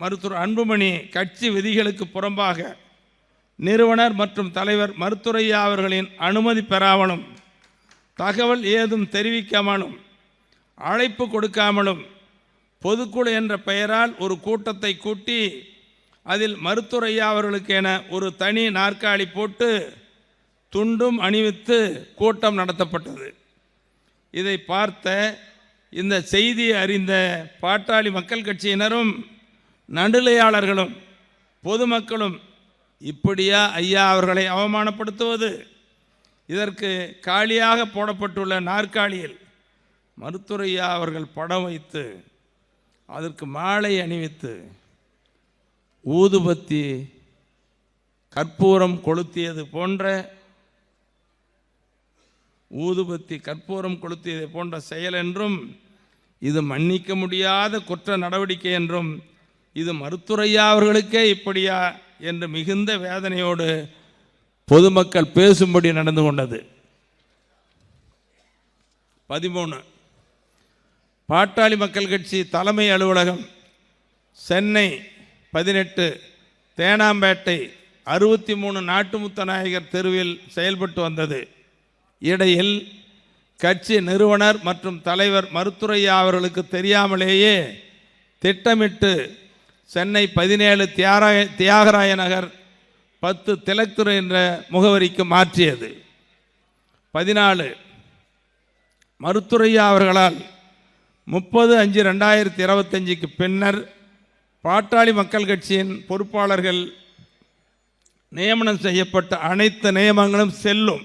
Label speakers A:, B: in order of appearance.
A: மருத்துவர் அன்புமணி கட்சி விதிகளுக்கு புறம்பாக நிறுவனர் மற்றும் தலைவர் மருத்துரையா அவர்களின் அனுமதி பெறாமலும் தகவல் ஏதும் தெரிவிக்காமலும் அழைப்பு கொடுக்காமலும் பொதுக்குழு என்ற பெயரால் ஒரு கூட்டத்தை கூட்டி அதில் மருத்துரையா அவர்களுக்கென ஒரு தனி நாற்காலி போட்டு துண்டும் அணிவித்து கூட்டம் நடத்தப்பட்டது. இதை பார்த்த இந்த செய்தியை அறிந்த பாட்டாளி மக்கள் கட்சியினரும் நடுநிலையாளர்களும் பொதுமக்களும் இப்படியா ஐயா அவர்களை அவமானப்படுத்துவது? இதற்கு காலியாக போடப்பட்டுள்ள நாற்காலியில் மருத்துரையா அவர்கள் படம் வைத்து அதற்கு மாலை அணிவித்து ஊதுபத்தி கற்பூரம் கொளுத்தியது போன்ற ஊதுபத்தி கற்பூரம் கொளுத்தியது போன்ற செயல் என்றும் இது மன்னிக்க முடியாத குற்ற நடவடிக்கை என்றும் இது மருத்துரையா அவர்களுக்கே இப்படியா என்று மிகுந்த வேதனையோடு பொதுமக்கள் பேசும்படி நடந்து கொண்டது. பதிமூணு. பாட்டாளி மக்கள் கட்சி தலைமை அலுவலகம் சென்னை பதினெட்டு தேனாம்பேட்டை அறுபத்தி மூணு நாட்டுமுத்த நாயகர் தெருவில் செயல்பட்டு வந்தது. இடையில் கட்சி நிறுவனர் மற்றும் தலைவர் மருத்துரையா அவர்களுக்கு தெரியாமலேயே திட்டமிட்டு சென்னை பதினேழு தியாராய தியாகராய நகர் பத்து திலக்துறை என்ற முகவரிக்கு மாற்றியது. பதினாலு மருத்துரையா அவர்களால் முப்பது அஞ்சு ரெண்டாயிரத்தி இருபத்தஞ்சுக்கு பின்னர் பாட்டாளி மக்கள் கட்சியின் பொறுப்பாளர்கள் நியமனம் செய்யப்பட்ட அனைத்து நியமங்களும் செல்லும்.